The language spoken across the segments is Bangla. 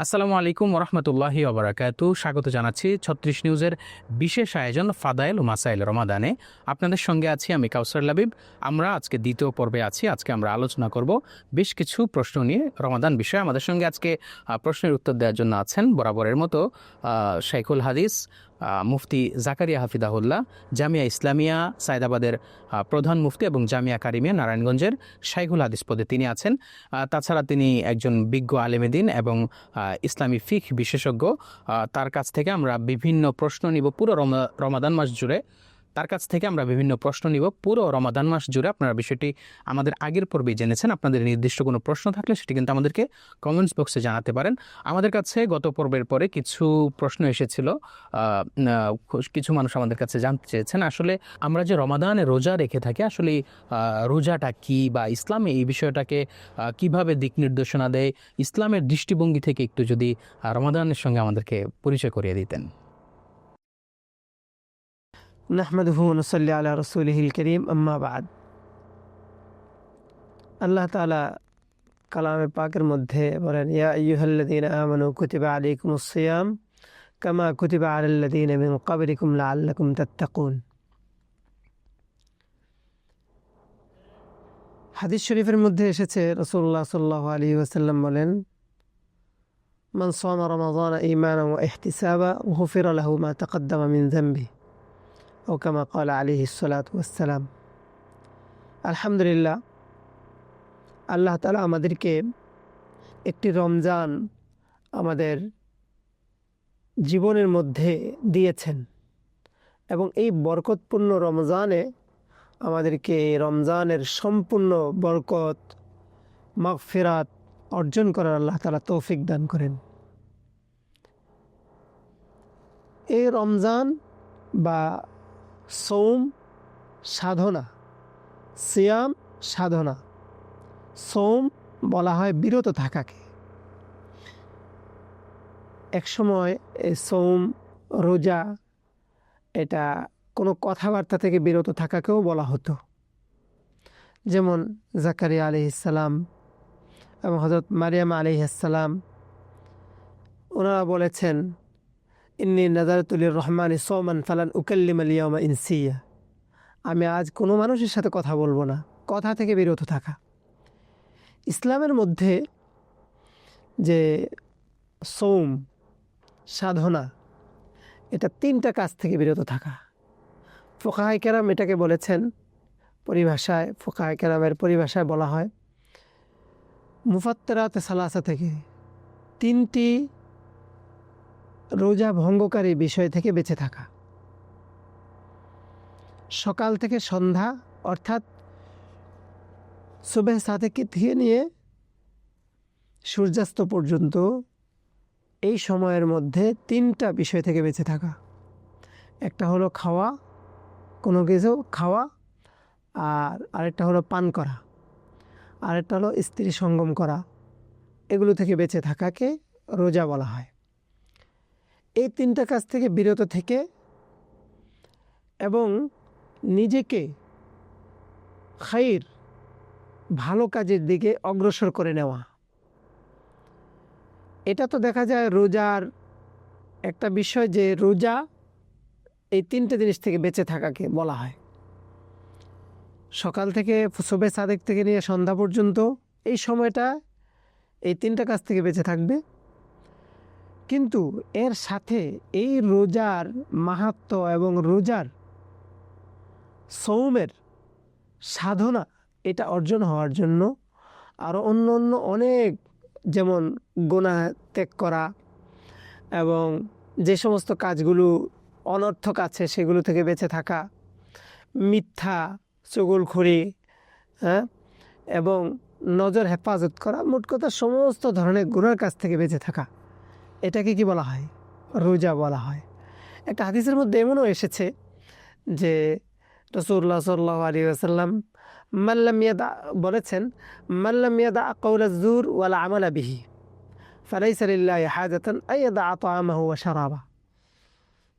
আসসালামু আলাইকুম রহমতুল্লাহি অবরাকাত স্বাগত জানাচ্ছি ছত্রিশ নিউজের বিশেষ আয়োজন ফাদাইল মাসাইল রমাদানে। আপনাদের সঙ্গে আছি আমি কাউসার লাবিব। আমরা আজকে দ্বিতীয় পর্বে আছি, আজকে আমরা আলোচনা করব বেশ কিছু প্রশ্ন নিয়ে রমাদান বিষয়ে। আমাদের সঙ্গে আজকে প্রশ্নের উত্তর দেওয়ার জন্য আছেন বরাবরের মতো শাইখুল হাদিস মুফতি জাকারিয়া হাফিদাহুল্লাহ, জামিয়া ইসলামিয়া, সায়দাবাদের প্রধান মুফতি এবং জামিয়া কারিমিয়া নারায়ণগঞ্জের শাইখুল হাদিস পদে তিনি আছেন। তাছাড়া তিনি একজন বিজ্ঞ আলেমেদিন এবং ইসলামী ফিখ বিশেষজ্ঞ। তার কাছ থেকে আমরা বিভিন্ন প্রশ্ন নিব। পুরো রমা- রমাদান মাস জুড়ে তার কাছ থেকে আমরা বিভিন্ন প্রশ্ন নিব। পুরো রমাদান মাস জুড়ে আপনারা বিষয়টি আমাদের আগের পর্বেই জেনেছেন। আপনাদের নির্দিষ্ট কোনো প্রশ্ন থাকলে সেটি কিন্তু আমাদেরকে কমেন্টস বক্সে জানাতে পারেন। আমাদের কাছে গত পর্বের পরে কিছু প্রশ্ন এসেছিল। কিছু মানুষ আমাদের কাছে জানতে চেয়েছেন। আসলে আমরা যে রমাদানে রোজা রেখে থাকি, আসলে রোজাটা কি বা ইসলামে এই বিষয়টাকে কীভাবে দিক নির্দেশনা দেয়? ইসলামের দৃষ্টিভঙ্গি থেকে একটু যদি রমাদানের সঙ্গে আমাদেরকে পরিচয় করিয়ে দিতেন। نحمده ونصلي على رسوله الكريم أما بعد আল্লাহ তাআলা কালামে পাকের মধ্যে বলেন ইয়া আইয়ুহাল্লাযীনা আমানু কুতিবা আলাইকুমুস সিয়াম কামা কুতিবা আলাল্লাযীনা মিন ক্বাবলিকুম লাআল্লাকুম তাত্তাকুন হাদিস শরীফের মধ্যে এসেছে রাসূলুল্লাহ সাল্লাল্লাহু আলাইহি ওয়াসাল্লাম বলেন মান সামা রমাদান ঈমানান ওয়া ইহতিসাবা গুফিরা লাহু মা তাকদ্দামা মিন যানবিহি ও কামা কাল আলিহি আলহামদুলিল্লাহ, আল্লাহ তালা আমাদেরকে একটি রমজান আমাদের জীবনের মধ্যে দিয়েছেন এবং এই বরকতপূর্ণ রমজানে আমাদেরকে রমজানের সম্পূর্ণ বরকত, মাগফিরাত অর্জন করার আল্লাহ তালা তৌফিক দান করেন। এই রমজান বা সৌম সাধনা, সিয়াম সাধনা। সোম বলা হয় বিরত থাকাকে। একসময় এই সোম, রোজা, এটা কোনো কথাবার্তা থেকে বিরত থাকাকেও বলা হতো। যেমন জাকারিয়া আলি ইসালাম এবং হজরত মারিয়াম আলি ইসালাম ওনারা বলেছেন ইন্নি নাজারতুলির রহমান সোমান ফালান উকাল্লিম আলিয়ামা ইনসিয়া আমি আজ কোনো মানুষের সাথে কথা বলব না। কথা থেকে বিরত থাকা। ইসলামের মধ্যে যে সৌম, সাধনা, এটা তিনটা কাজ থেকে বিরত থাকা। ফোকাহাই কেরাম এটাকে বলেছেন, পরিভাষায়, ফোকাহাই কেরামের পরিভাষায় বলা হয়। মুফাত্তরাত সালাসা থেকে তিনটি রোজা ভঙ্গকারী বিষয় থেকে বেঁচে থাকা। সকাল থেকে সন্ধ্যা, অর্থাৎ সুবেহ সাদেকে থেকে নিয়ে সূর্যাস্ত পর্যন্ত এই সময়ের মধ্যে তিনটা বিষয় থেকে বেঁচে থাকা। একটা হলো খাওয়া, কোনো কিছু খাওয়া, আর আরেকটা হলো পান করা। আরেকটা হলো স্ত্রী সঙ্গম করা। এগুলো থেকে বেঁচে থাকাকে রোজা বলা হয়। এই তিনটা কাজ থেকে বিরত থেকে এবং নিজেকে খাইর, ভালো কাজের দিকে অগ্রসর করে নেওয়া। এটা তো দেখা যায় রোজার একটা বিষয় যে রোজা এই তিনটে জিনিস থেকে বেঁচে থাকাকে বলা হয়। সকাল থেকে সবে সাদেক থেকে নিয়ে সন্ধ্যা পর্যন্ত এই সময়টা এই তিনটা কাজ থেকে বেঁচে থাকবে। কিন্তু এর সাথে এই রোজার মাহাত্ম এবং রোজার সৌমের সাধনা এটা অর্জন হওয়ার জন্য আরও অন্য অন্য অনেক যেমন গোনা ত্যাগ করা এবং যে সমস্ত কাজগুলো অনর্থক আছে সেগুলো থেকে বেঁচে থাকা, মিথ্যা, চগলখড়ি হ্যাঁ? এবং নজর হেফাজত করা, মোট কথা সমস্ত ধরনের গুণার কাছ থেকে বেঁচে থাকা। এটাকে কি বলা হয়? রোজা বলা হয়। একটা হাদিসের মধ্যে এমনও এসেছে যে রসুল্লাহ সাল্লাহ আলী আসাল্লাম মাল্লাম ইয়াদা বলেছেন মাল্লাম ইয়াদা কৌলা জুর ওয়ালা আমলা বিহি ফালাই সালিল্লাহ হাজাতন আয়াদা আত আমাহ সারাবা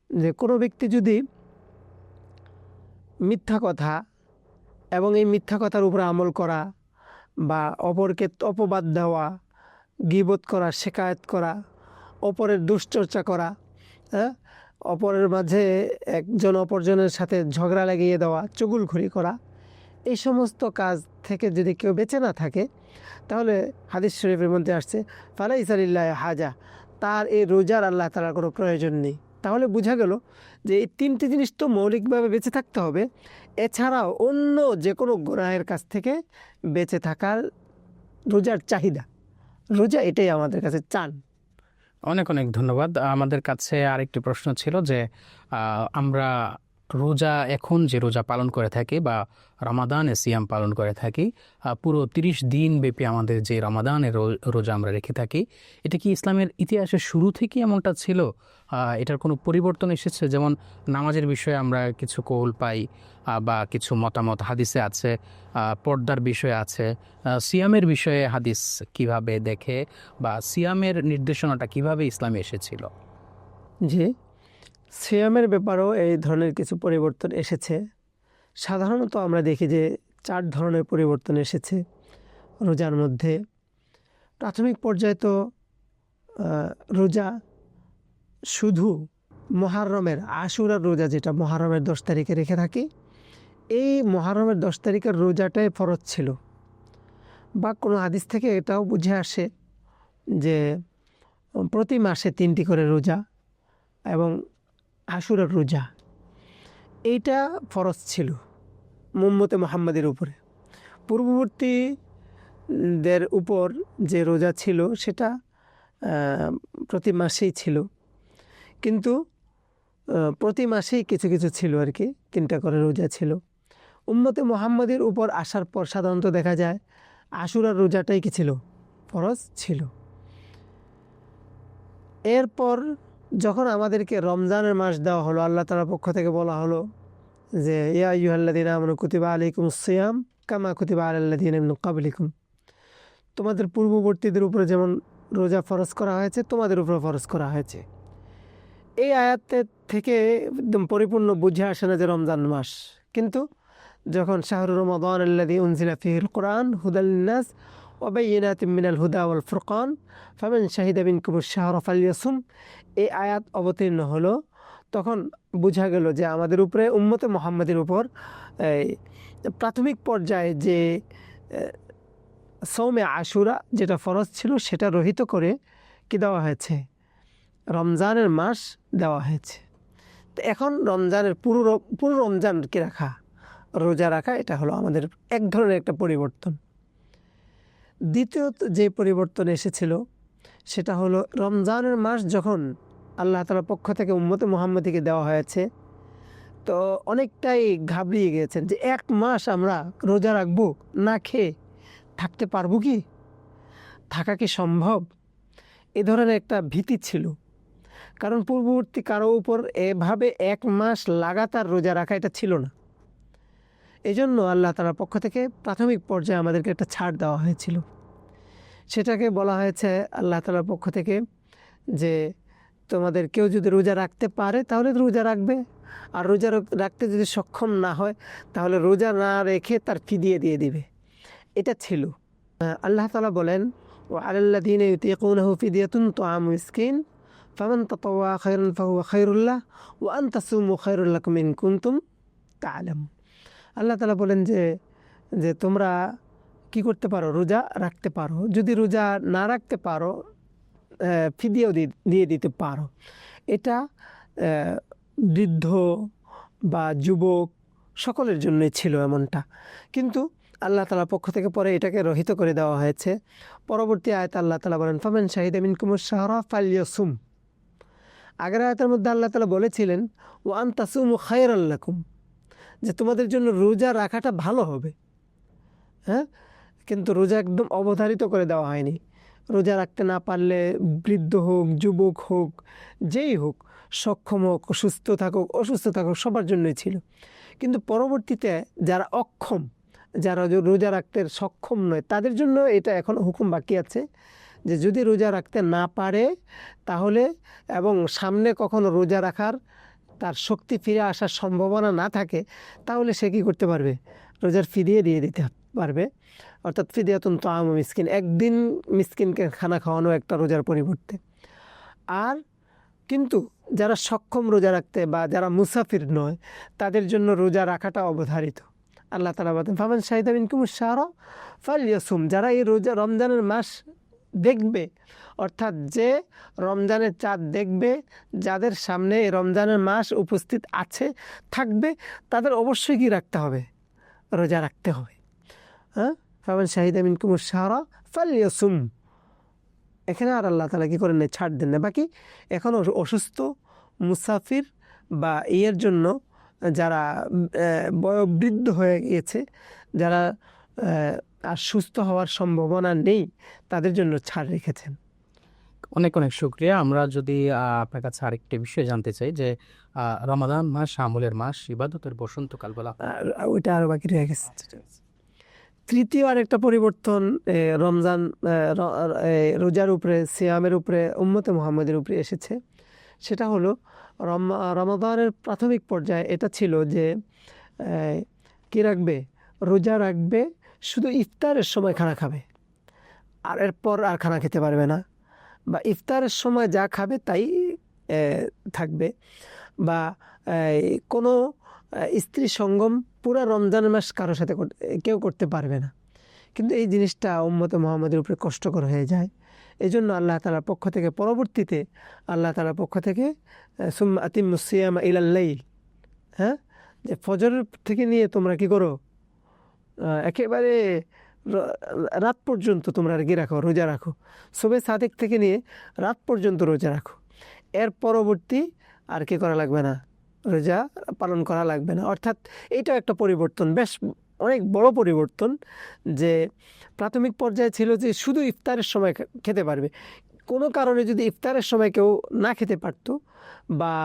যে কোনো ব্যক্তি যদি মিথ্যা কথা এবং এই মিথ্যা কথার উপরে আমল করা বা অপরকে অপবাদ দেওয়া, গিবত করা, শেকায়ত করা অপরের দুশ্চর্চা করা হ্যাঁ? অপরের মাঝে একজন অপরজনের সাথে ঝগড়া লাগিয়ে দেওয়া, চুগুলখড়ি করা, এই সমস্ত কাজ থেকে যদি কেউ বেঁচে না থাকে, তাহলে হাদিস শরীফের মধ্যে আসছে ফালাই সালিল্লাহ হাজা, তার এই রোজার আল্লাহ তালার কোনো প্রয়োজন নেই। তাহলে বোঝা গেল যে এই তিনটি জিনিস তো মৌলিকভাবে বেঁচে থাকতে হবে, এছাড়াও অন্য যে কোনো গোনাহের কাছ থেকে বেঁচে থাকার রোজার চাহিদা। রোজা এটাই আমাদের কাছে চান। অনেক অনেক ধন্যবাদ। আমাদের কাছে আরেকটি প্রশ্ন ছিল যে আমরা রোজা এখন যে রোজা পালন করে থাকে বা রমাদানে সিয়াম পালন করে থাকি পুরো তিরিশ দিন ব্যাপী আমাদের যে রমাদানের রোজা আমরা রেখে থাকি, এটা কি ইসলামের ইতিহাসের শুরু থেকে এমনটা ছিল? এটার কোনো পরিবর্তন এসেছে? যেমন নামাজের বিষয়ে আমরা কিছু কৌল পাই বা কিছু মতামত হাদিসে আছে পর্দার বিষয়ে আছে সিয়ামের বিষয়ে হাদিস কীভাবে দেখে বা সিয়ামের নির্দেশনাটা কীভাবে ইসলামে এসেছিল? যে সিয়ামের ব্যাপারেও এই ধরনের কিছু পরিবর্তন এসেছে। সাধারণত আমরা দেখি যে চার ধরনের পরিবর্তন এসেছে রোজার মধ্যে। প্রাথমিক পর্যায়ে তো রোজা শুধু মহারমের আশুরার রোজা যেটা মহারমের দশ তারিখে রেখে থাকি, এই মহারমের দশ তারিখের রোজাটাই ফরজ ছিল। বা কোনো হাদিস থেকে এটাও বুঝে আসে যে, প্রতি মাসে তিনটি করে রোজা এবং আশুরার রোজা। এইটা ফরজ ছিল মোহাম্মতে মোহাম্মদের উপরে। পূর্ববর্তীদের উপর যে রোজা ছিল সেটা প্রতি মাসেই ছিল। কিন্তু প্রতি মাসেই কিছু কিছু ছিল আর কি, তিনটা করে রোজা ছিল। উম্মতে মোহাম্মদের উপর আসার পর সাধারণত দেখা যায় আশুরার রোজাটাই কি ছিল? ফরজ ছিল। এরপর যখন আমাদেরকে রমজানের মাস দেওয়া হলো, আল্লাহ তালার পক্ষ থেকে বলা হলো যে, ইয়া ইউহাল্লাদিন আমন কুতিবা আলাইকুম সিয়াম কামা কুতিবা আল্লাদিন কাবলিকুম তোমাদের পূর্ববর্তীদের উপরে যেমন রোজা ফরজ করা হয়েছে, তোমাদের উপরে ফরজ করা হয়েছে। এই আয়াতের থেকে একদম পরিপূর্ণ বুঝে আসে না যে রমজান মাস। কিন্তু যখন শাহরুর রমাদান আল্লাদি উনজিলা ফিহিল কোরআন হুদাল্নাস ওবাইনাত মিনাল হুদা ওয়াল ফুরকান ফামেন শাহিদা বিন কুমুর শাহর ফালিয়াসুম এই আয়াত অবতীর্ণ হলো। তখন বোঝা গেল যে আমাদের উপরে, উম্মতে মোহাম্মদের উপর, এই প্রাথমিক পর্যায়ে যে সৌমে আশুরা যেটা ফরজ ছিল, সেটা রহিত করে কি দেওয়া হয়েছে? রমজানের মাস দেওয়া হয়েছে। তো এখন রমজানের পুরো পুরো রমজান কি রাখা, রোজা রাখা, এটা হলো আমাদের এক ধরনের একটা পরিবর্তন। দ্বিতীয়ত যে পরিবর্তন এসেছিল, সেটা হলো রমজানের মাস যখন আল্লাহ তালার পক্ষ থেকে উম্মতে মোহাম্মদীকে দেওয়া হয়েছে, তো অনেকটাই ঘাবড়িয়ে গিয়েছেন যে এক মাস আমরা রোজা রাখব, না খেয়ে থাকতে পারব কি? থাকা কি সম্ভব? এ ধরনের একটা ভীতি ছিল। কারণ পূর্ববর্তী কারও উপর এভাবে এক মাস লাগাতার রোজা রাখা এটা ছিল না। এজন্য আল্লাহ তালার পক্ষ থেকে প্রাথমিক পর্যায়ে আমাদেরকে একটা ছাড় দেওয়া হয়েছিল। সেটাকে বলা হয়েছে আল্লাহ তালার পক্ষ থেকে যে তোমাদের কেউ যদি রোজা রাখতে পারে তাহলে রোজা রাখবে। আর রোজা রাখতে যদি সক্ষম না হয় তাহলে রোজা না রেখে তার ফিদিয়ে দিয়ে দিবে। এটা ছিল। আল্লাহ তালা বলেন ও আল্লাহ দিন ফিদিয়াতুন তো আম মিসকিন, ফামান তাতাওয়া খায়রুন ফাহুয়া খায়রুল্লাহ ও আন তাসুমু খায়রুল্লাকুম ইন কুনতুম তাআলামুন। আল্লাহ তালা বলেন যে যে তোমরা কি করতে পারো? রোজা রাখতে পারো। যদি রোজা না রাখতে পারো ফিদিয়েও দিয়ে দিতে পারো। এটা বৃদ্ধ বা যুবক সকলের জন্যই ছিল এমনটা। কিন্তু আল্লাহ তালার পক্ষ থেকে পরে এটাকে রহিত করে দেওয়া হয়েছে। পরবর্তী আয়তে আল্লাহ তালা বলেন, ফামেন শাহিদ আমিন কুমুর শাহরা ফালিয়সুম আগের আয়তের মধ্যে আল্লাহ তালা বলেছিলেন ও আন তাসুম ও খায়ের আল্লাকুম যে তোমাদের জন্য রোজা রাখাটা ভালো হবে। হ্যাঁ? কিন্তু রোজা একদম অবধারিত করে দেওয়া হয়নি। রোজা রাখতে না পারলে বৃদ্ধ হোক, যুবক হোক, যেই হোক, সক্ষম হোক, সুস্থ থাকুক, অসুস্থ থাকুক, সবার জন্যই ছিল। কিন্তু পরবর্তীতে যারা অক্ষম, যারা রোজা রাখতে সক্ষম নয়, তাদের জন্য এটা এখন হুকুম বাকি আছে যে যদি রোজা রাখতে না পারে তাহলে এবং সামনে কখনো রোজা রাখার তার শক্তি ফিরে আসার সম্ভাবনা না থাকে, তাহলে সে কী করতে পারবে? রোজার ফিরিয়ে দিয়ে দিতে পারবে। অর্থাৎ ফিদিয়াতুন তো আম মিসকিন, একদিন মিসকিনকে খানা খাওয়ানো একটা রোজার পরিবর্তে। আর কিন্তু যারা সক্ষম রোজা রাখতে বা যারা মুসাফির নয়, তাদের জন্য রোজা রাখাটা অবধারিত। আল্লাহ তালা বলেন, ফামান শাহিদাবিন কুমুর শাহরা ফাল ইয়াসুম যারা এই রোজা রমজানের মাস দেখবে, অর্থাৎ যে রমজানের চাঁদ দেখবে, যাদের সামনে এই রমজানের মাস উপস্থিত আছে, থাকবে, তাদের অবশ্যই কি রাখতে হবে? রোজা রাখতে হবে। হ্যাঁ? ফামান শাহিদাবিন কুমুর শাহরা ফাল ইয়াসুম এখানে আর আল্লাহ তালা কী করেন নাই? ছাড় দেন না বাকি এখন অসুস্থ মুসাফির বা ইয়ের জন্য যারা বয়োবৃদ্ধ হয়ে গিয়েছে যারা আর সুস্থ হওয়ার সম্ভাবনা নেই তাদের জন্য ছাড় রেখেছেন। অনেক অনেক শুক্রিয়া। আমরা যদি আপনার কাছে আরেকটি বিষয় জানতে চাই যে রমাদান মাস আমলের মাস ইবাদতের বসন্তকাল বলা আর ওইটা আরও বাকি রয়ে গেছে। তৃতীয় আরেকটা পরিবর্তন রমজান রোজার উপরে, সিয়ামের উপরে, উম্মতে মোহাম্মদের উপরে এসেছে। সেটা হলো, রম, রমাদানের প্রাথমিক পর্যায়ে এটা ছিল যে কি রাখবে? রোজা রাখবে, শুধু ইফতারের সময় খানা খাবে। আর এরপর আর খানা খেতে পারবে না। বা ইফতারের সময় যা খাবে তাই থাকবে। বা কোনো স্ত্রী সঙ্গম পুরো রমজান মাস কারোর সাথে কেউ করতে পারবে না। কিন্তু এই জিনিসটা উম্মতে মোহাম্মদের উপরে কষ্টকর হয়ে যায়। এই জন্য আল্লাহ তালার পক্ষ থেকে পরবর্তীতে আল্লাহ তালার পক্ষ থেকে সুম আতিম সিয়াম ইলাল্লাইল হ্যাঁ? যে ফজর থেকে নিয়ে তোমরা কি করো? একেবারে রাত পর্যন্ত তোমরা আর কি রাখো, রোজা রাখো। সবে সাদেক থেকে নিয়ে রাত পর্যন্ত রোজা রাখো। এর পরবর্তী আর কি করা লাগবে না? রোজা পালন করা লাগবে না। অর্থাৎ এইটাও একটা পরিবর্তন, বেশ অনেক বড় পরিবর্তন যে প্রাথমিক পর্যায়ে ছিল যে শুধু ইফতারের সময় খেতে পারবে। কোনো কারণে যদি ইফতারের সময় কেউ না খেতে পারতো বা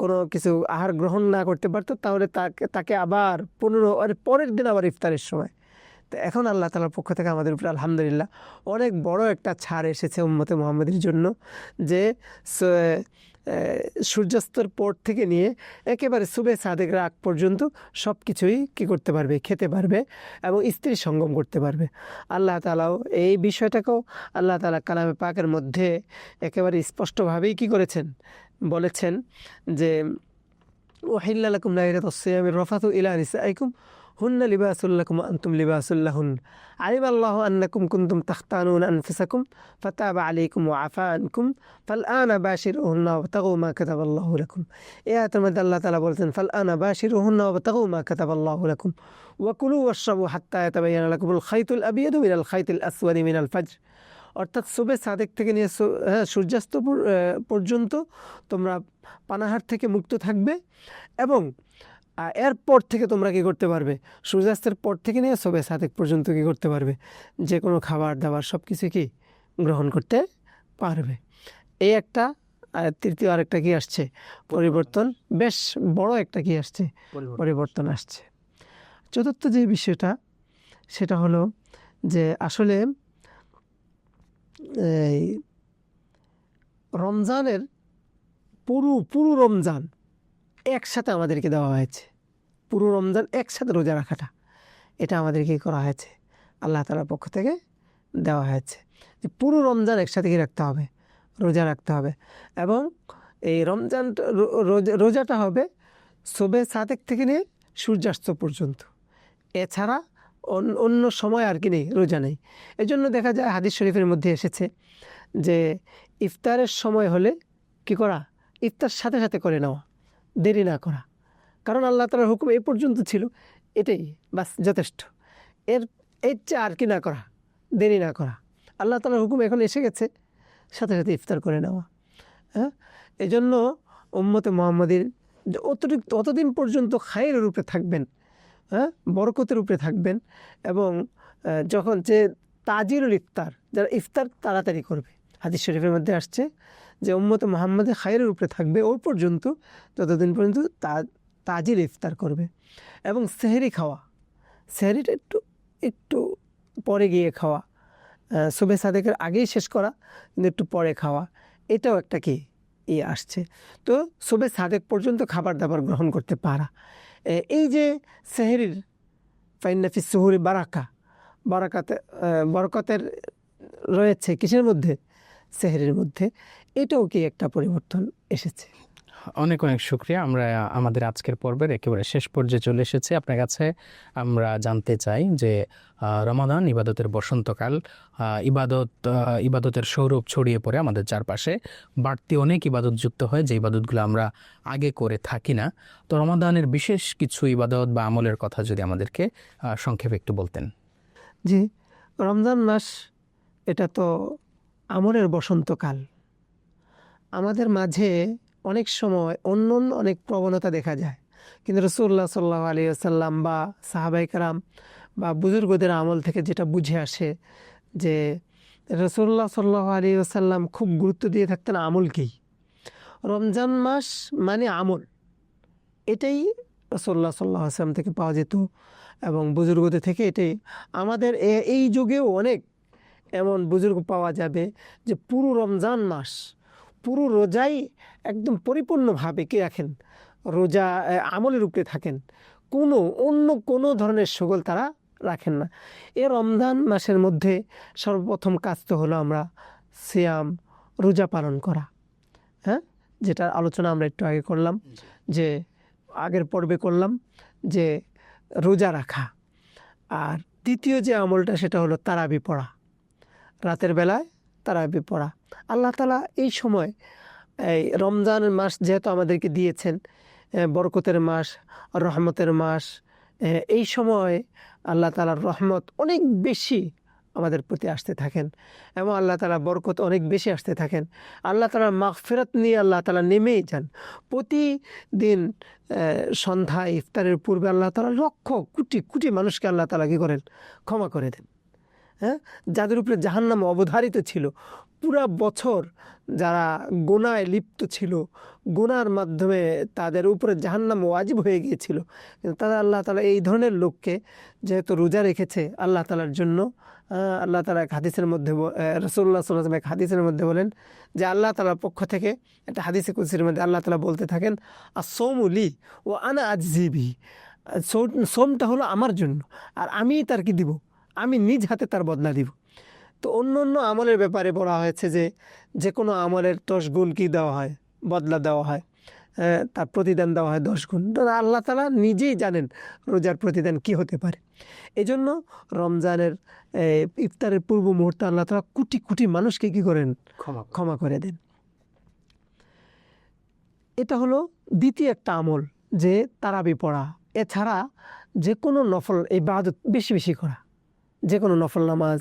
কোনো কিছু আহার গ্রহণ না করতে পারতো, তাহলে তাকে তাকে আবার পনেরো পরের দিন আবার ইফতারের সময়। তো এখন আল্লাহ তালার পক্ষ থেকে আমাদের উপরে আলহামদুলিল্লাহ অনেক বড় একটা ছাড় এসেছে উম্মতে মোহাম্মদের জন্য যে সূর্যাস্তের পর থেকে নিয়ে একেবারে সুবে সাদেকের রাগ পর্যন্ত সব কিছুই কী করতে পারবে, খেতে পারবে এবং স্ত্রী সঙ্গম করতে পারবে। আল্লাহ তালাও এই বিষয়টাকেও আল্লাহ তালা কালামে পাকের মধ্যে একেবারে স্পষ্টভাবেই কি করেছেন? বলেছেন যে ওহিল্লাকুম লাইরাত সিয়ামির রফাতু ইলা নিসাইকুম হুন্না লিবাসুল্লাকুম আনতুম লিবাসুল্লাহুন আলিম আল্লাহ আন্নাকুম কুনতুম তাখতানুন আনফুসাকুম ফাতাবা আলাইকুম ওয়া আফা আনকুম। ফাল আনা বাশিরুহুন্না ওয়াবতাগু মা কাতাবাল্লাহু লাকুম। এই আয়াতের মধ্যে আল্লাহ তাআলা বলেছেন ফাল আনা বাশিরুহুন্না ওয়াবতাগু মা কাতাবাল্লাহু লাকুম। ওয়া কুলু ওয়াশরাবু হাত্তা ইয়াতাবায়ানা লাকুমুল খাইতুল আবিয়াদু মিনাল খাইতিল আসওয়াদি মিনাল ফাজর। অর্থাৎ সুবে সাদেক থেকে নিয়ে হ্যাঁ, সূর্যাস্ত পর্যন্ত তোমরা পানাহার থেকে মুক্ত থাকবে এবং এরপর থেকে তোমরা কি করতে পারবে? সূর্যাস্তের পর থেকে নিয়ে সবে সাদেক পর্যন্ত কি করতে পারবে? যে কোনো খাবার দাবার সব কিছু কি গ্রহণ করতে পারবে? এই একটা আর তৃতীয় আরেকটা কি আসছে? পরিবর্তন বেশ বড় একটা কি আসছে? পরিবর্তন আসছে। চতুর্থ যে বিষয়টা সেটা হলো যে আসলে এই রমজানের পুরো পুরো রমজান একসাথে আমাদেরকে দেওয়া হয়েছে। পুরো রমজান একসাথে রোজা রাখাটা। এটা আমাদেরকে করা হয়েছে। আল্লাহ তালার পক্ষ থেকে দেওয়া হয়েছে। যে পুরো রমজান একসাথে কি রাখতে হবে, রোজা রাখতে হবে। এবং এই রমজান রোজাটা হবে সবে সাতেক থেকে নিয়ে সূর্যাস্ত পর্যন্ত। এছাড়া অন- অন্য সময় আর কি নেই, রোজা নেই। এই জন্য দেখা যায় হাদিস শরীফের মধ্যে এসেছে যে ইফতারের সময় হলে কি করা? ইফতার সাথে সাথে করে নেওয়া, দেরি না করা। কারণ আল্লাহ তালার হুকুম এই পর্যন্ত ছিল। এটাই, বাস, যথেষ্ট। এর এর চেয়ে আর কি না করা? দেরি না করা। আল্লাহ তালার হুকুম এখন এসে গেছে। সাথে সাথে ইফতার করে নেওয়া। হ্যাঁ? এই জন্য উম্মতে মোহাম্মদের অতিরিক্ত অতদিন পর্যন্ত খায়ের রূপে থাকবেন। হ্যাঁ? বরকতের উপরে থাকবেন। এবং যখন যে তাজিরুল ইফতার, যারা ইফতার তাড়াতাড়ি করবে। হাদিস শরীফের মধ্যে আসছে যে উম্মতে মোহাম্মদের খায়ের উপরে থাকবে ওই পর্যন্ত যতদিন পর্যন্ত তা তাজির ইফতার করবে। এবং সেহেরি খাওয়া, সেহেরিটা একটু একটু পরে গিয়ে খাওয়া সুবে সাদেকের আগেই শেষ করা, কিন্তু একটু পরে খাওয়া, এটাও একটা কি ইয়ে আসছে। তো সুবে সাদেক পর্যন্ত খাবার দাবার গ্রহণ করতে পারা। এই যে সেহেরির ফাইনাফি সুহুরি বারাকা, বরকাতে বরকতের রয়েছে কিসের মধ্যে? সেহরির মধ্যে। এটাও কি একটা পরিবর্তন এসেছে। অনেক অনেক শুক্রিয়া। আমরা, আমাদের আজকের পর্বের একেবারে শেষ পর্যায়ে চলে এসেছি। আপনার কাছে আমরা জানতে চাই যে রমাদান ইবাদতের বসন্তকাল ইবাদত ইবাদতের সৌরভ ছড়িয়ে পড়ে আমাদের চারপাশে। বাড়তি অনেক ইবাদত যুক্ত হয়, যে ইবাদতগুলো আমরা আগে করে থাকি না। তো রমাদানের বিশেষ কিছু ইবাদত বা আমলের কথা যদি আমাদেরকে সংক্ষেপে একটু বলতেন। জি, রমজান মাস এটা তো আমলের বসন্তকাল। আমাদের মাঝে অনেক সময় অন্য অন্য অনেক প্রবণতা দেখা যায়। কিন্তু রসুল্লাহ সাল্লাহ আলী আসাল্লাম বা সাহাবাইকারাম বা বুজুর্গদের আমল থেকে যেটা বুঝে আসে যে রসুল্লাহ সাল্লাহ আলী আসাল্লাম খুব গুরুত্ব দিয়ে থাকতেন আমলকেই রমজান মাস মানে আমল। এটাই রসুল্লাহ সাল্লাহ আসলাম থেকে পাওয়া যেত এবং বুজুর্গদের থেকে এটাই। আমাদের এই যুগেও অনেক এমন বুজুর্গ পাওয়া যাবে যে পুরো রমজান মাস, পুরো রোজাই একদম পরিপূর্ণভাবে কে রাখেন? রোজা আমলের উপরে থাকেন। কোনো, অন্য কোনো ধরনের সগল তারা রাখেন না। এ রমজান মাসের মধ্যে সর্বপ্রথম কাজ তো হলো আমরা সিয়াম, রোজা পালন করা। হ্যাঁ? যেটার আলোচনা আমরা একটু আগে করলাম যে, আগের পর্বে করলাম যে, রোজা রাখা। আর দ্বিতীয় যে আমলটা সেটা হলো তারাবি পড়া। রাতের বেলায় তারাবি পড়া। আল্লাহ তালা এই সময় এই রমজানের মাস যেহেতু আমাদেরকে দিয়েছেন বরকতের মাস রহমতের মাস এই সময় আল্লাহ তালার রহমত অনেক বেশি আমাদের প্রতি আসতে থাকেন এবং আল্লাহ তালা বরকত অনেক বেশি আসতে থাকেন। আল্লাহ তালার মাগফিরাত নিয়ে আল্লাহ তালা নেমেই যান। প্রতিদিন আহ, সন্ধ্যা ইফতারের পূর্বে আল্লাহ তালা লক্ষ কোটি কোটি মানুষকে আল্লাহ তালা কী করেন? ক্ষমা করে দেন। হ্যাঁ? যাদের উপরে জাহান্নাম অবধারিত ছিল পুরা বছর যারা গোনায় লিপ্ত ছিল, গোনার মাধ্যমে তাদের উপরে জাহান্নাম ওয়াজিব হয়ে গিয়েছিল। কিন্তু তারা আল্লাহ তালা এই ধরনের লোককে যেহেতু রোজা রেখেছে, আল্লাহ তালার জন্য আল্লাহ তালা এক হাদিসের মধ্যে রসুল্লাহ সাল্লাম এক হাদিসের মধ্যে বলেন যে আল্লাহ তালার পক্ষ থেকে একটা হাদিসে কুসির মধ্যে আল্লাহ তালা বলতে থাকেন আর সোমুলি ও আনা আজিবি সোমটা হলো আমার জন্য, আর আমি তার কি দিব, আমি নিজ হাতে তার বদলা দিব। তো অন্য অন্য আমলের ব্যাপারে বলা হয়েছে যে যে কোনো আমলের দশ গুণ কি দেওয়া হয়? বদলা দেওয়া হয়। তার প্রতিদান দেওয়া হয় দশ গুণ। তো আল্লাহ তালা নিজেই জানেন রোজার প্রতিদান কি হতে পারে। এই জন্য রমজানের ইফতারের পূর্ব মুহূর্তে আল্লাহ তালা কোটি কোটি মানুষকে কী করেন? ক্ষমা ক্ষমা করে দেন। এটা হলো দ্বিতীয় একটা আমল যে তারাবি পড়া। এছাড়া যে কোনো নফল এই বাদত বেশি বেশি করা। যে কোনো নফল নামাজ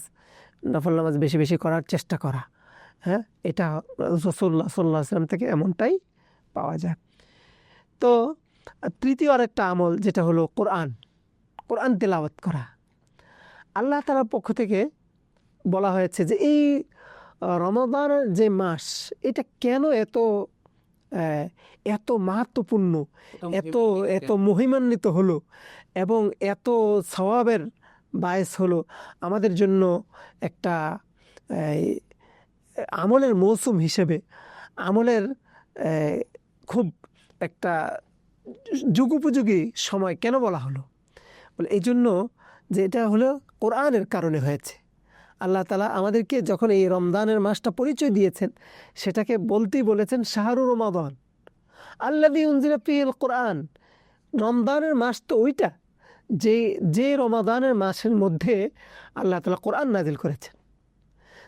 নফল নামাজ বেশি বেশি করার চেষ্টা করা। হ্যাঁ এটা রসুল্লাহ সাল্লাহ আসলাম থেকে এমনটাই পাওয়া যায়। তো তৃতীয় আরেকটা আমল যেটা হলো কোরআন কোরআন তেলাওয়াত করা। আল্লাহ তালার পক্ষ থেকে বলা হয়েছে যে এই রমাদানের যে মাস এটা কেন এত এত মাহাত্মপূর্ণ এত এত মহিমান্বিত হলো এবং এত সওয়াবের বায়স হলো আমাদের জন্য একটা আমলের মৌসুম হিসেবে আমলের খুব একটা যুগোপযোগী সময় কেন বলা হলো? বলে এই জন্য যে এটা হলো কোরআনের কারণে হয়েছে। আল্লাহ তালা আমাদেরকে যখন এই রমদানের মাসটা পরিচয় দিয়েছেন, সেটাকে বলতেই বলেছেন শাহরুর রমাদান। আল্লাহ উনজিরা কোরআন। রমদানের মাস তো ওইটা। যে যে রমাদানের মাসের মধ্যে আল্লাহ তালা কোরআন নাজিল করেছেন।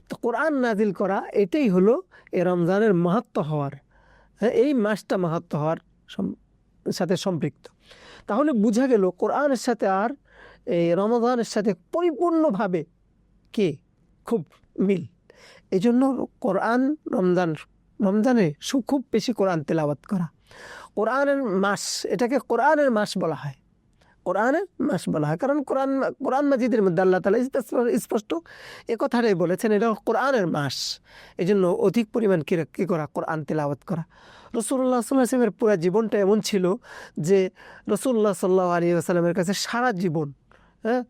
তো কোরআন নাজিল করা এটাই হলো এই রমজানের মাহাত্ম হওয়ার হ্যাঁ এই মাসটা মাহাত্ম হওয়ার সাথে সম্পৃক্ত। তাহলে বোঝা গেল কোরআনের সাথে আর এই রমাদানের সাথে পরিপূর্ণভাবে কে? খুব মিল। এই জন্য কোরআন রমজান, রমজানে খুব বেশি কোরআন তেলাওয়াত করা। কোরআনের মাস, এটাকে কোরআনের মাস বলা হয়। কোরআনের মাস বলা হয়। কারণ কোরআন কোরআন মাজিদের মধ্যে আল্লাহ তালা স্পষ্ট- এ কথাটাই বলেছেন, এটা কোরআনের মাস। এই জন্য অধিক পরিমাণ কী কী করা? কোরআন তেলাওয়াত করা। রসুল্লাহ সাল্লাহ আসলামের পুরো জীবনটা এমন ছিল যে রসুল্লাহ সাল্লাহ আলী আসলামের কাছে সারা জীবন হ্যাঁ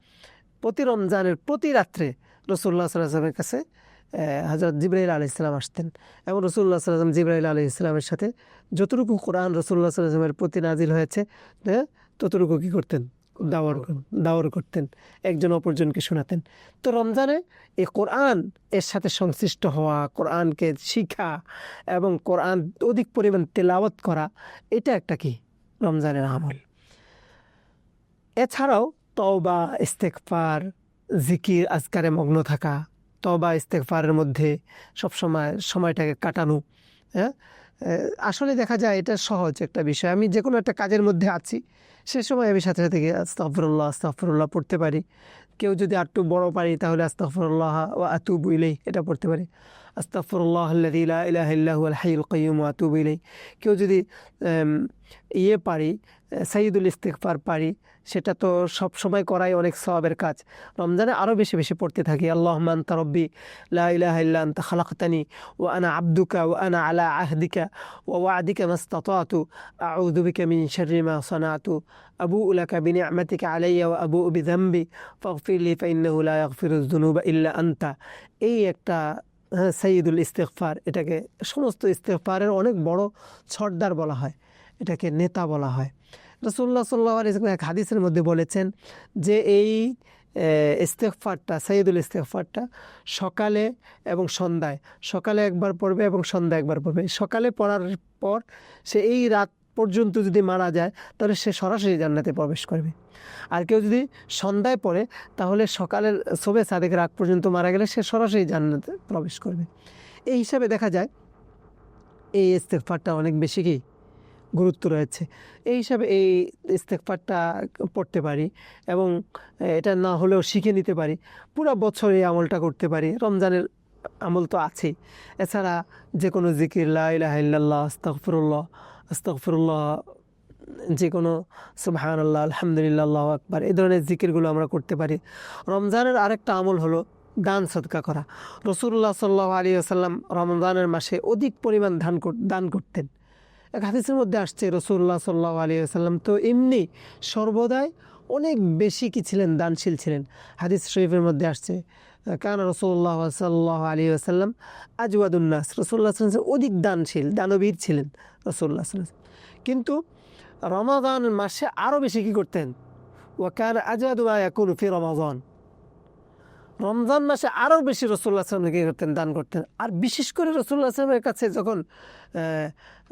প্রতি রমজানের প্রতি রাত্রে রসুল্লাহ সাল্লাহ আসলামের কাছে হজরত জিব্রাইল আলি ইসলাম আসতেন। এবং রসুল্লাহ সাল্লাম জিব্রাইল আলি ইসলামের সাথে যতটুকু কোরআন রসুল্লাহ সাল্লামের প্রতি নাজিল হয়েছে হ্যাঁ ততটুকু কী করতেন? দাওয়ার দাওয়ার করতেন একজন অপরজনকে শোনাতেন। তো রমজানে এই কোরআন এর সাথে সংশ্লিষ্ট হওয়া কোরআনকে শিখা এবং কোরআন অধিক পরিমাণ তেলাওয়াত করা এটা একটা কি? রমজানের আমল। এছাড়াও তওবা ইস্তেকফার জিকির আজকারে মগ্ন থাকা তওবা ইস্তেকফারের মধ্যে সবসময় সময়টাকে কাটানো হ্যাঁ? আসলে দেখা যায় এটা সহজ একটা বিষয়। আমি যে কোনো একটা কাজের মধ্যে আছি, সে সময় আমি সাথে সাথে আস্তাফরুল্লাহ আস্তাফরুল্লাহ পড়তে পারি। কেউ যদি আরটু বড় পারি তাহলে আস্তাফরুল্লাহ আতু ইলাই এটা পড়তে পারি। আস্তাফরুল্লাহ আল্লাযী লা ইলাহা কাইয়্যুম ওয়া আতুবু ইলাই কেউ যদি ইয়ে পারি সাইয়দুল ইস্তেগফার পারি, সেটা তো সব সময় করাই অনেক সওয়াবের কাজ। রমজানে আরও বেশি বেশি পড়তে থাকি আল্লাহ আন্তা রব্বি, লা ইলাহা আনতা খালাকতানি ও আনা আব্দুকা ও আনা আলা আহদিকা ও ওয়াদিকা মাস্তাতাতু, আউযু বিকা মিন শাররি মা সানাতু, আবুউ লাকা বিনি'মাতিকা আলাইয়া ওয়া আবুউ বিযামবি, ফাগফির লি ফাইন্নাহু লা ইয়াগফিরুয ইল্লা আনতা। এই একটা হ্যাঁ, সাইয়দুল ইস্তেগফার এটাকে সমস্ত ইস্তেগফারের অনেক বড় সর্দার বলা হয় এটাকে নেতা বলা হয়। রসুল্লাহ সাল্লাহ এক হাদিসের মধ্যে বলেছেন যে এই ইস্তেকফারটা সাইদুল ইস্তেকফারটা সকালে এবং সন্ধ্যায় সকালে একবার পড়বে এবং সন্ধ্যায় একবার পড়বে। সকালে পড়ার পর সে এই রাত পর্যন্ত যদি মারা যায়, তাহলে সে সরাসরি জান্নাতে প্রবেশ করবে। আর কেউ যদি সন্ধ্যায় পড়ে, তাহলে সকালের শোবে সাদেকের আগ পর্যন্ত মারা গেলে সে সরাসরি জান্নাতে প্রবেশ করবে। এই হিসাবে দেখা যায়, এই ইস্তেকফারটা অনেক বেশি কি গুরুত্ব রয়েছে। এই হিসাবে এই ইস্তেকফারটা পড়তে পারি এবং এটা না হলেও শিখে নিতে পারি। পুরো বছর এই আমলটা করতে পারি। রমজানের আমল তো আছেই। এছাড়া যে কোনো জিকির, লা ইলাহা ইল্লাল্লাহ, আস্তাগফিরুল্লাহ আস্তাগফিরুল্লাহ যে কোনো সুবহান আল্লাহ আলহামদুলিল্লাহ আকবার, এই ধরনের জিকিরগুলো আমরা করতে পারি। রমজানের আরেকটা আমল হলো দান সদকা করা। রসুল্লাহ সাল্লাহ আলী আসাল্লাম রমজানের মাসে অধিক পরিমাণ ধান দান করতেন। এক হাদিসের মধ্যে আসছে রসুল্লাহ সাল্লাহ আলী আসাল্লাম তো এমনি সর্বদাই অনেক বেশি কি ছিলেন, দানশীল ছিলেন। হাদিস শরীফের মধ্যে আসছে কারণ রসুল্লাহ সাল্লাহ আলী আসাল্লাম আজওয়াদুন্নাস রসুল্লাহ সাল্লাম অধিক দানশীল, দানবীর ছিলেন রসুল্লাহ সাল্লাম কিন্তু রমাদান মাসে আরও বেশি কি করতেন? ওয়াকার আজাদুয়া ইয়াকুল ফি রমাজান রমজান মাসে আরও বেশি রসুল্লাহ আসলাম কি করতেন? দান করতেন। আর বিশেষ করে রসুল্লাহ আসলামের কাছে যখন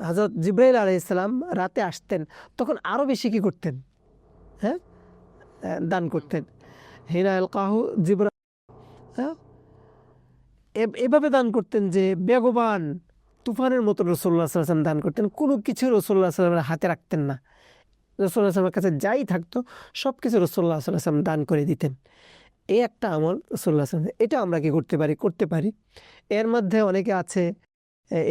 হজরত জিব্রাইল আলাইসালাম রাতে আসতেন, তখন আরও বেশি কি করতেন? হ্যাঁ? দান করতেন। হিনা আল কাহু জিব্রা হ্যাঁ এভাবে দান করতেন যে বেগবান তুফানের মতো রসুল্লাহ সাল্লাম দান করতেন, কোনো কিছু রসুল্লাহ সাল্লামের হাতে রাখতেন না। রসুল্লাহ আসলামের কাছে যাই থাকতো সব কিছু রসুল্লাহ সাল্লাম দান করে দিতেন। এই একটা আমল রসুল্লাহ আসলাম এটা আমরা কি করতে পারি? করতে পারি। এর মধ্যে অনেকে আছে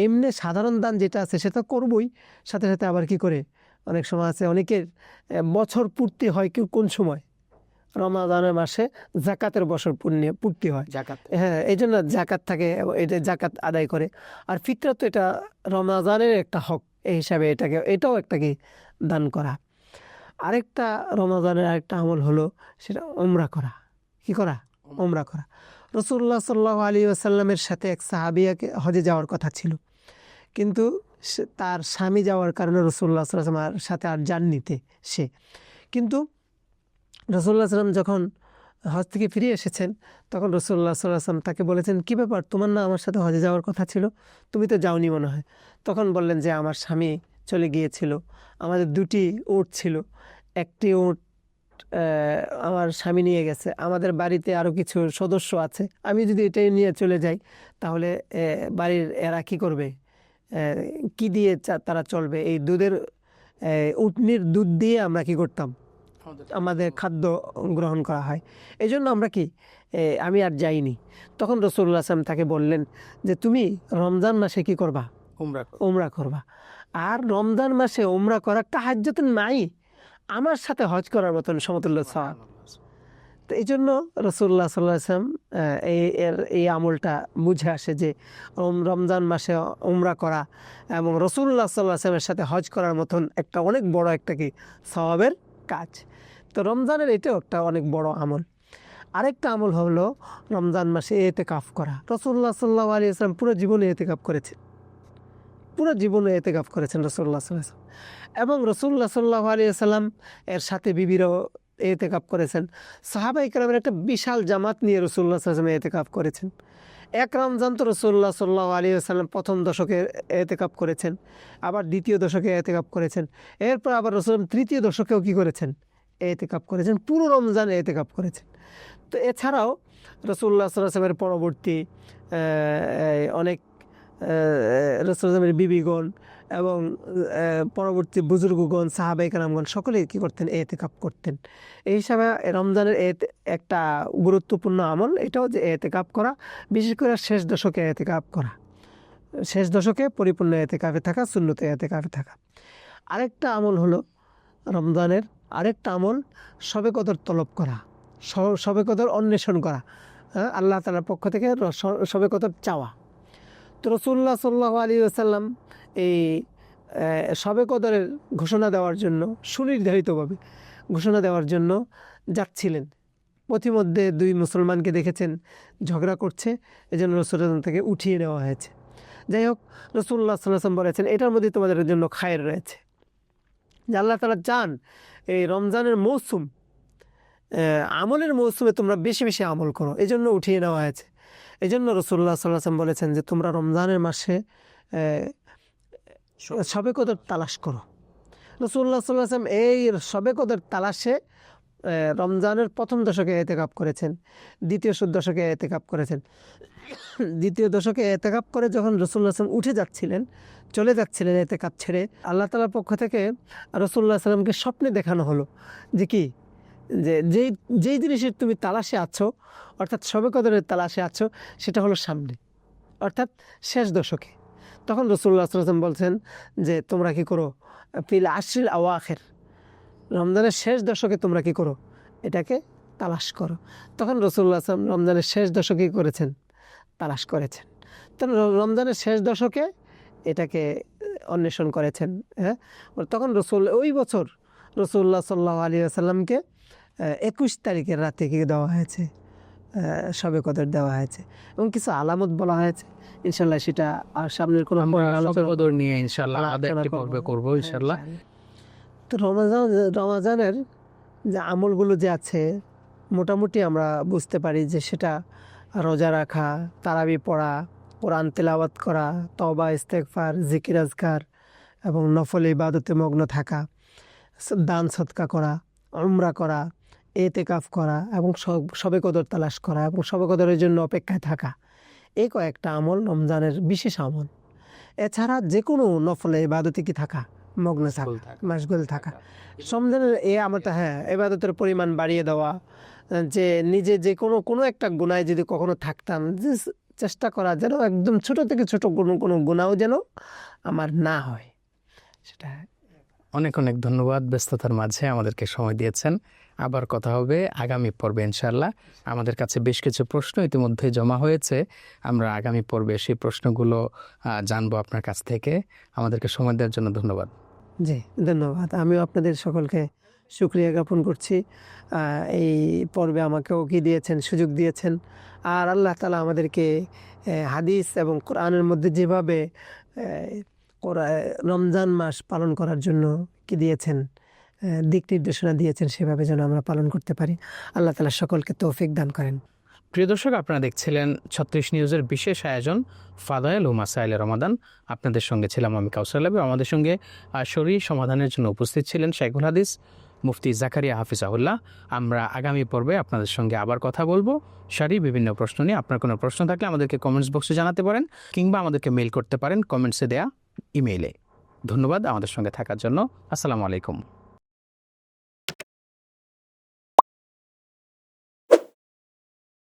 এমনি সাধারণ দান যেটা আছে সেটা করবই, সাথে সাথে আবার কি করে? অনেক সময় আছে, অনেকের বছর পূর্তি হয় কেউ কোন সময়? রমাদানের মাসে জাকাতের বছর পূর্ণি পূর্তি হয়। জাকাত। হ্যাঁ এই জন্য জাকাত থাকে এটা জাকাত আদায় করে। আর ফিতরা তো এটা রমাজানের একটা হক এই হিসাবে এটাকে এটাও একটা কি দান করা। আরেকটা রমাজানের আরেকটা আমল হলো সেটা ওমরা করা। কি করা? ওমরা করা। রসুল্লাহ সাল্লাহ আলী আসাল্লামের সাথে এক সাহাবিয়াকে হজে যাওয়ার কথা ছিল। কিন্তু সে- তার স্বামী যাওয়ার কারণে রসুল্লাহ সাল্লামের সাথে আর যাননিতে সে। কিন্তু রসুল্লাহ সাল্লাম যখন হজ থেকে ফিরে এসেছেন তখন রসুল্লাহ সাল্লাম তাকে বলেছেন কী ব্যাপার? তোমার না আমার সাথে হজে যাওয়ার কথা ছিল? তুমি তো যাওনি মনে হয়। তখন বললেন যে আমার স্বামী চলে গিয়েছিল। আমাদের দুটি উট ছিল। একটি আহ, আমার স্বামী নিয়ে গেছে। আমাদের বাড়িতে আরও কিছু সদস্য আছে। আমি যদি এটাই নিয়ে চলে যাই তাহলে বাড়ির এরা কী করবে? কি দিয়ে তারা চলবে? এই দুধের উটনির দুধ দিয়ে আমরা কি করতাম? আমাদের খাদ্য গ্রহণ করা হয়। এই জন্য আমরা কি আমি আর যাইনি। তখন রসুল্লাহ আসলাম তাকে বললেন যে তুমি রমজান মাসে কি করবা? উমরা ওমরা করবা। আর রমজান মাসে ওমরা করা কাহাজ্যতেন নাই। আমার সাথে হজ করার মতন সমতুল্য সওয়াব। তো এই জন্য রসুল্লাহ সাল্লাহ আসলাম এই এর এই আমলটা বুঝে আসে যে রমজান মাসে উমরা করা এবং রসুল্লাহ সাল্লাহ আসলামের সাথে হজ করার মতন একটা অনেক বড় একটা কি সওয়াবের কাজ। তো রমজানের এটাও একটা অনেক বড় আমল। আরেকটা আমল হলো রমজান মাসে এতে কাফ করা। রসুল্লাহ সাল্লাহ আলী আসলাম পুরো জীবনে এতে কাপ করেছেন। পুরো জীবনে এতে কাপ করেছেন রসুল্লাহ সাল্লাহ এবং রসুল্লাহ সাল্লাহ আলী সাল্লাম এর সাথে বিবিরও এতেকাপ করেছেন। সাহাবা ইকরামের একটা বিশাল জামাত নিয়ে রসুল্লাহ সাল্লাম এতেকাপ করেছেন। এক রমজান তো রসুল্লাহ সাল্লাহ আলী আসাল্লাম প্রথম দশকে এতেকাপ করেছেন, আবার দ্বিতীয় দশকে এতেকাপ করেছেন। এরপর আবার রসুলাম তৃতীয় দশকেও কী করেছেন? এতেকাপ করেছেন, পুরো রমজান এতেকাপ করেছেন। তো এছাড়াও রসুল্লাহ সাল্লামের পরবর্তী অনেক রসুলের বিবিগণ এবং পরবর্তী বুজুর্গগণ সাহাবাই কালামগণ সকলেই কী করতেন? এতেকাপ করতেন। এই হিসাবে রমজানের এতে একটা গুরুত্বপূর্ণ আমল এটাও যে এতেকাপ করা, বিশেষ করে শেষ দশকে এতেকাপ করা। শেষ দশকে পরিপূর্ণ এতেকাপে থাকা শূন্যতে এতেকাপে থাকা। আরেকটা আমল হলো রমজানের আরেকটা আমল সবে কদর তলব করা সবে কদর অন্বেষণ করা হ্যাঁ আল্লাহ তালার পক্ষ থেকে সবে কদর চাওয়া। তো রসুল্লাহ সাল্লাহ আলী আসাল্লাম এই সবে কদরের ঘোষণা দেওয়ার জন্য, সুনির্ধারিতভাবে ঘোষণা দেওয়ার জন্য যাচ্ছিলেন। পথিমধ্যে দুই মুসলমানকে দেখেছেন, ঝগড়া করছে, এজন্য রসুল্লাহ থেকে উঠিয়ে নেওয়া হয়েছে। যাই হোক রসুল্লাহ সাল্লাম বলেছেন, এটার মধ্যে তোমাদের জন্য খায়ের রয়েছে। যে আল্লাহ তালা চান এই রমজানের মৌসুম আমলের মৌসুমে তোমরা বেশি বেশি আমল করো। এই জন্য উঠিয়ে নেওয়া হয়েছে। এই জন্য রসুল্লাহ সাল্লাম বলেছেন যে তোমরা রমজানের মাসে সবে কদর তালাশ করো। রসুল্লাহ সাল্লাম এই সবে কদর তালাশে রমজানের প্রথম দশকে এতেকাপ করেছেন দ্বিতীয় সুদ দশকে এতেকাপ করেছেন। দ্বিতীয় দশকে এতেকাপ করে যখন রসুল্লাহ আসলাম উঠে যাচ্ছিলেন, চলে যাচ্ছিলেন এতেকাপ ছেড়ে, আল্লাহ তালার পক্ষ থেকে রসুল্লাহ সাল্লামকে স্বপ্নে দেখানো হলো যে কি? যে যেই যেই জিনিসের তুমি তালাশে আছো, অর্থাৎ সবে কদরের তালাশে আছো, সেটা হলো সামনে, অর্থাৎ শেষ দশকে। তখন রসুল্লাহ আসলাম বলছেন যে, তোমরা কি করো? ফিল আশ্রিল আওয়াখের, রমজানের শেষ দশকে তোমরা কি করো? এটাকে তালাশ করো। তখন রসুল্লাহ আসলাম রমজানের শেষ দশকে করেছেন। তালাশ করেছেন। তখন রমজানের শেষ দশকে এটাকে অন্বেষণ করেছেন হ্যাঁ? তখন রসুল ওই বছর রসুল্লাহ সাল্লাহ আলী আসাল্লামকে একুশ তারিখের রাতে কি দেওয়া হয়েছে? শবে কদর দেওয়া হয়েছে এবং কিছু আলামত বলা হয়েছে। ইনশাল্লাহ সেটা আর সামনের কোনো কদর নিয়ে ইনশাল্লাহ পর্বে করব ইনশাল্লাহ। তো রমাজান রমাজানের যে আমলগুলো যে আছে মোটামুটি আমরা বুঝতে পারি যে সেটা রোজা রাখা তারাবি পড়া কোরআন তেলাওয়াত করা তবা ইস্তেকফার জিকির আজকার এবং নফল ইবাদতে মগ্ন থাকা দান সৎকা করা উমরা করা এতেকাফ করা এবং সব- সবে কদর তালাশ করা এবং সবে কদরের জন্য অপেক্ষায় থাকা। এই কয়েকটা আমল রমজানের বিশেষ আমল। এছাড়া যে কোনো নফলে ইবাদতে কি থাকা? মগ্ন থাকা। মাসগুল থাকা। রমজানের এ আমলটা হ্যাঁ এবাদতের পরিমাণ বাড়িয়ে দেওয়া যে নিজে যে কোনো কোনো একটা গুণায় যদি কখনো থাকতাম যে চেষ্টা করা যেন একদম ছোট থেকে ছোট কোনো কোনো গুণাও যেন আমার না হয়। সেটা অনেক অনেক ধন্যবাদ ব্যস্ততার মাঝে আমাদেরকে সময় দিয়েছেন। আবার কথা হবে আগামী পর্বে ইনশাল্লাহ আমাদের কাছে বেশ কিছু প্রশ্ন ইতিমধ্যে জমা হয়েছে। আমরা আগামী পর্বে সেই প্রশ্নগুলো জানব আপনার কাছ থেকে। আমাদেরকে সময় দেওয়ার জন্য ধন্যবাদ। জি ধন্যবাদ। আমিও আপনাদের সকলকে শুক্রিয়া জ্ঞাপন করছি। এই পর্বে আমাকেও কি দিয়েছেন সুযোগ দিয়েছেন। আর আল্লাহ তালা আমাদেরকে হাদিস এবং কোরআনের মধ্যে যেভাবে রমজান মাস পালন করার জন্য কি দিয়েছেন দিক নির্দেশনা দিয়েছেন সেভাবে যেন আমরা পালন করতে পারি। আল্লাহ তালা সকলকে তৌফিক দান করেন। প্রিয় দর্শক আপনারা দেখছিলেন ছত্রিশ নিউজের বিশেষ আয়োজন ফাদায়েল ও মাসাইল রমাদান। আপনাদের সঙ্গে ছিলাম আমি কাউসার আমাদের সঙ্গে আহ, শরী সমাধানের জন্য উপস্থিত ছিলেন শাইখুল হাদিস। মুফতি জাকারিয়া হাফিজাহুল্লাহ, আমরা আগামী পর্বে আপনাদের সঙ্গে আবার কথা বলব। সারি, বিভিন্ন প্রশ্ন নিয়ে আপনার কোনো প্রশ্ন থাকলে আমাদেরকে কমেন্টস বক্সে জানাতে পারেন, কিংবা আমাদেরকে মেইল করতে পারেন কমেন্টসে দেয়া ইমেইলে ধন্যবাদ আমাদের সঙ্গে থাকার জন্য। আসসালামু আলাইকুম।